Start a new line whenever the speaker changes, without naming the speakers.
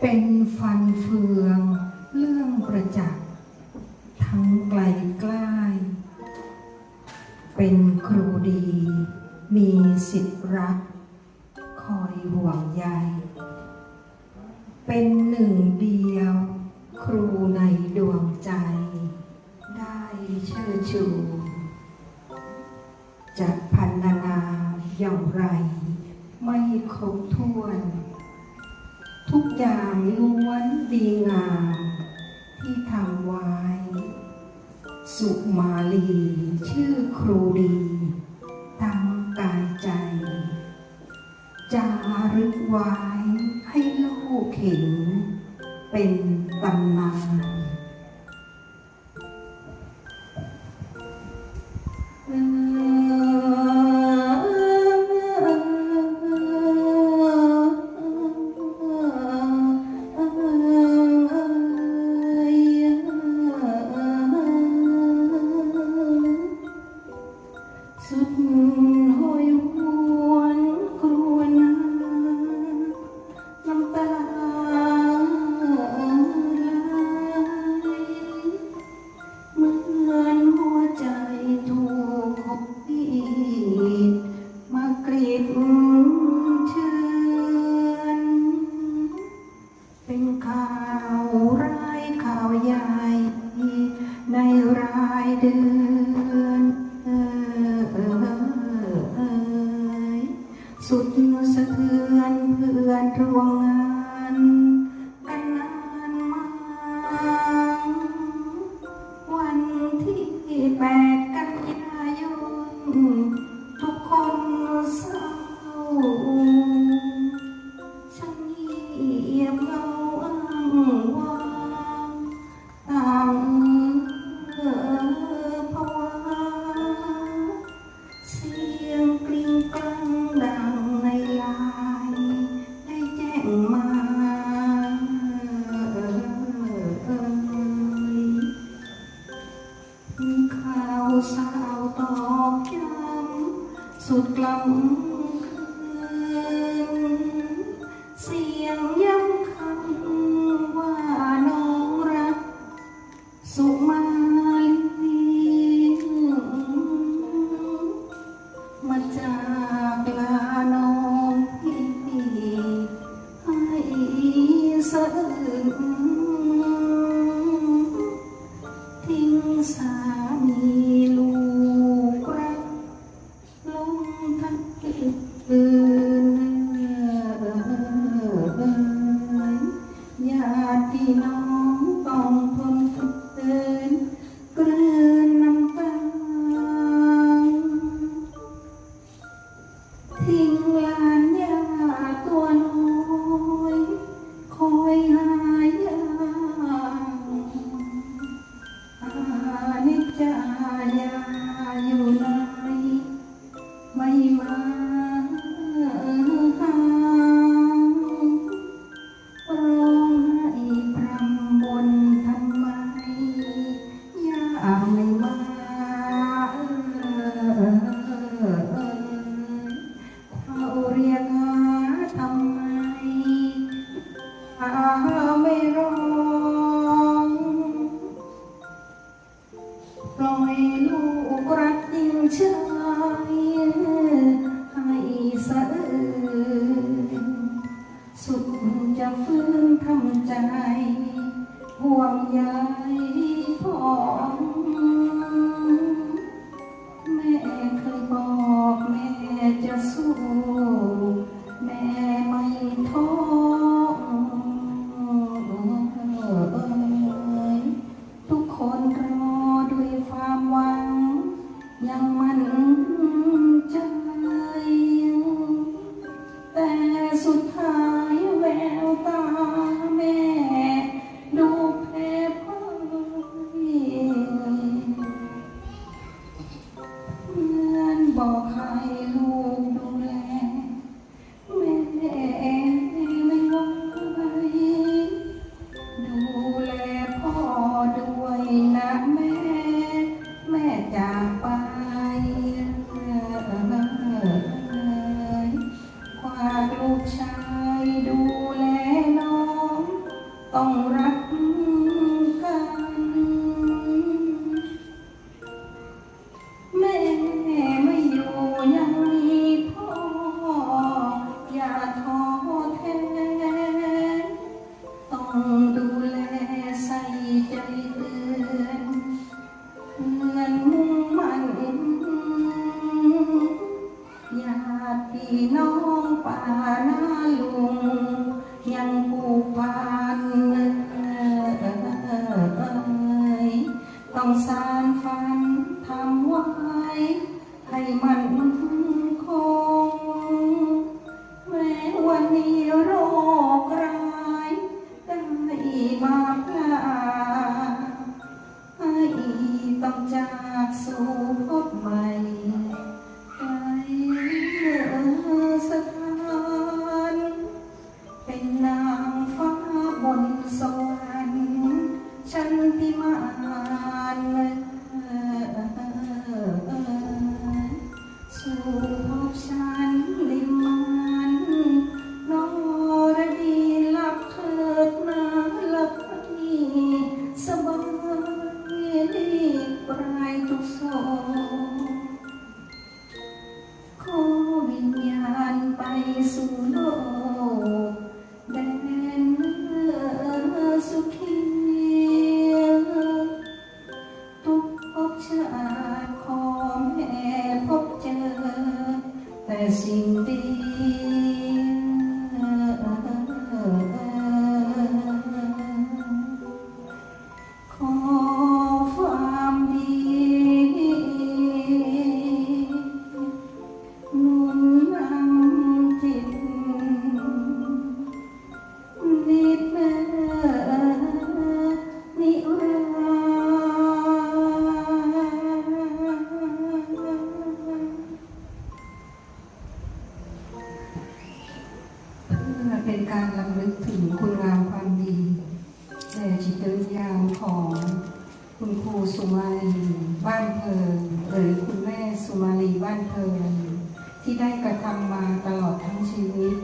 เป็นฟันเฟือง เรื่องประจักษ์ทั้งไกลใกล้ เป็นครูดี มีสิทธิรัก คอยห่วงใย เป็นหนึ่งเดียว ครูในดวงใจ ได้เชื่อชูจะพันนานาอย่างไร ไม่ครบถ้วน อย่างล้วนดีงาม ที่ทำไว้ สุมาลีชื่อครูดีตั้งกายใจ จะรึกไว้ให้ลูกเห็น เป็นตำนาน everyone. mulher ห่วงใยขอแม่เคยบอกแม่จะสู้ น้องป่าหน้าลุง ยังผูกพันต้องสารฝันทำไว้ ให้มันมัน 心底。 เทินที่ได้กระทำมาตลอดทั้งชีวิต